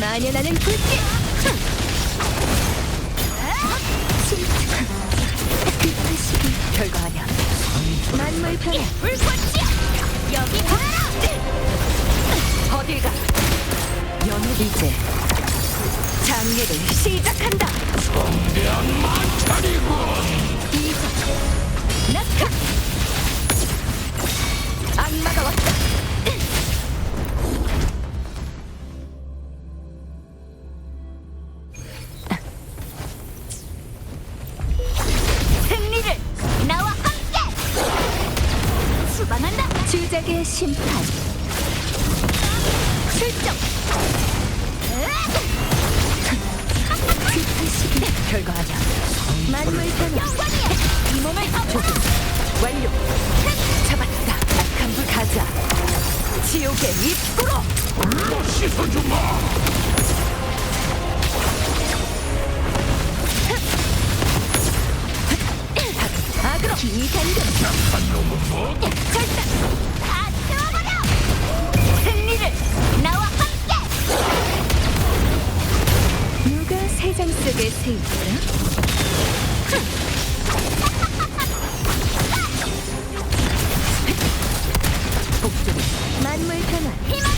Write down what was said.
만연하는 불길 급하시기 아니야 만물 변화 불꽃이야! 여기 봐라! 어딜 가? 연애 이제. 장례를 시작한다. 성대한 마찰이군. 이석 낙하! 악마가 왔다 주작의 심판 출정 급하시기 별거 아니야 만물 변화 이 몸을 조금 완료 잡았다 악한 불 가자 지옥의 입구로 불로 씻어주마 악으로 기간금 약한 놈은 뭐 절단 새일까? 복종이 만물 변화